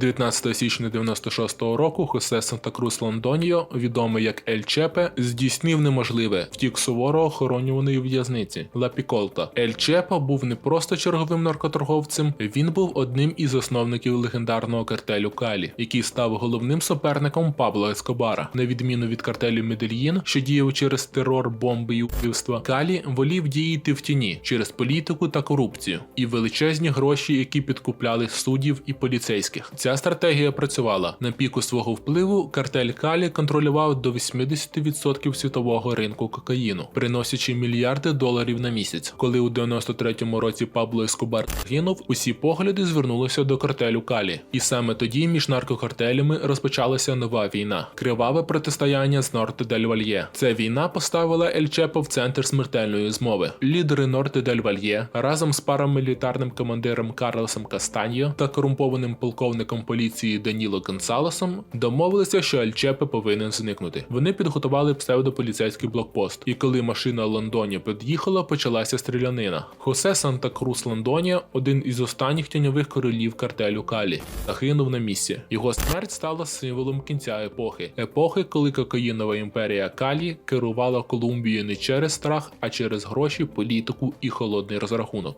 19 січня 96-го року Хосе Санта-Крус Лондоніо, відомий як Ель Чепе, здійснив неможливе втік суворо охоронюваної в'язниці Ла Піколта. Ель Чепе був не просто черговим наркоторговцем, він був одним із засновників легендарного картелю Калі, який став головним суперником Пабло Ескобара. На відміну від картелю Медельїн, що діяв через терор, бомби і вбивства, Калі волів діяти в тіні через політику та корупцію і величезні гроші, які підкупляли суддів і поліцейських. Ця стратегія працювала на піку свого впливу. Картель Калі контролював до 80% світового ринку кокаїну, приносячи мільярди доларів на місяць. Коли у 93-му році Пабло Ескобар загинув, усі погляди звернулися до картелю Калі, і саме тоді між наркокартелями розпочалася нова війна криваве протистояння з Норте дель Вальє. Ця війна поставила Ель Чепо в центр смертельної змови. Лідери Норте дель Вальє разом з парамілітарним командиром Карлосом Кастаньо та корумпованим полковником поліції Даніло Гонсалесом домовилися, що Ель Чепе повинен зникнути. Вони підготували псевдополіцейський блокпост, і коли машина Лондоні під'їхала, почалася стрілянина. Хосе Санта Крус Лондонія, один із останніх тіньових королів картелю Калі, загинув на місці. Його смерть стала символом кінця епохи, епохи, коли кокаїнова імперія Калі керувала Колумбією не через страх, а через гроші, політику і холодний розрахунок.